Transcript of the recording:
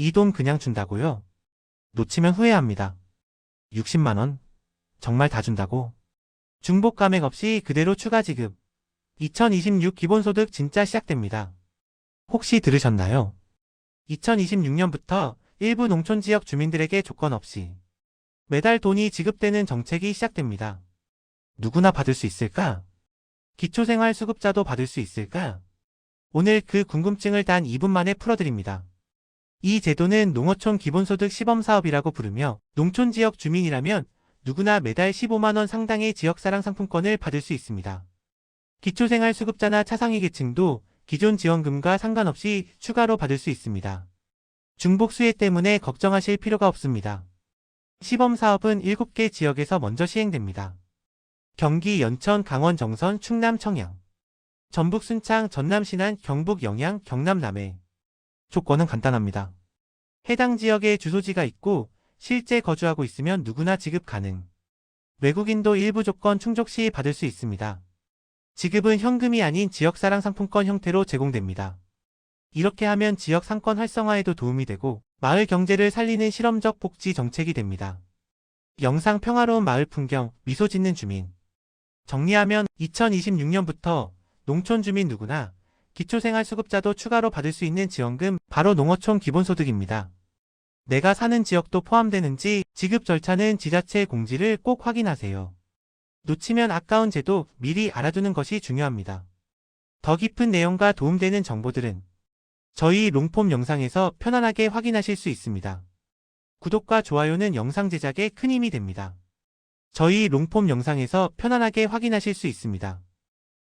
이 돈 그냥 준다고요? 놓치면 후회합니다. 60만원? 정말 다 준다고? 중복 감액 없이 그대로 추가 지급. 2026 기본소득 진짜 시작됩니다. 혹시 들으셨나요? 2026년부터 일부 농촌 지역 주민들에게 조건 없이 매달 돈이 지급되는 정책이 시작됩니다. 누구나 받을 수 있을까? 기초생활수급자도 받을 수 있을까? 오늘 그 궁금증을 단 2분 만에 풀어드립니다. 이 제도는 농어촌 기본소득 시범사업이라고 부르며 농촌 지역 주민이라면 누구나 매달 15만원 상당의 지역사랑 상품권을 받을 수 있습니다. 기초생활수급자나 차상위 계층도 기존 지원금과 상관없이 추가로 받을 수 있습니다. 중복 수혜 때문에 걱정하실 필요가 없습니다. 시범사업은 7개 지역에서 먼저 시행됩니다. 경기, 연천, 강원, 정선, 충남, 청양, 전북, 순창, 전남, 신안, 경북, 영양, 경남, 남해. 조건은 간단합니다. 해당 지역에 주소지가 있고 실제 거주하고 있으면 누구나 지급 가능. 외국인도 일부 조건 충족 시 받을 수 있습니다. 지급은 현금이 아닌 지역사랑 상품권 형태로 제공됩니다. 이렇게 하면 지역 상권 활성화에도 도움이 되고 마을 경제를 살리는 실험적 복지 정책이 됩니다. 영상 평화로운 마을 풍경, 미소 짓는 주민. 정리하면 2026년부터 농촌 주민 누구나 기초생활수급자도 추가로 받을 수 있는 지원금 바로 농어촌 기본소득입니다. 내가 사는 지역도 포함되는지 지급 절차는 지자체 공지를 꼭 확인하세요. 놓치면 아까운 제도 미리 알아두는 것이 중요합니다. 더 깊은 내용과 도움되는 정보들은 저희 롱폼 영상에서 편안하게 확인하실 수 있습니다. 구독과 좋아요는 영상 제작에 큰 힘이 됩니다. 저희 롱폼 영상에서 편안하게 확인하실 수 있습니다.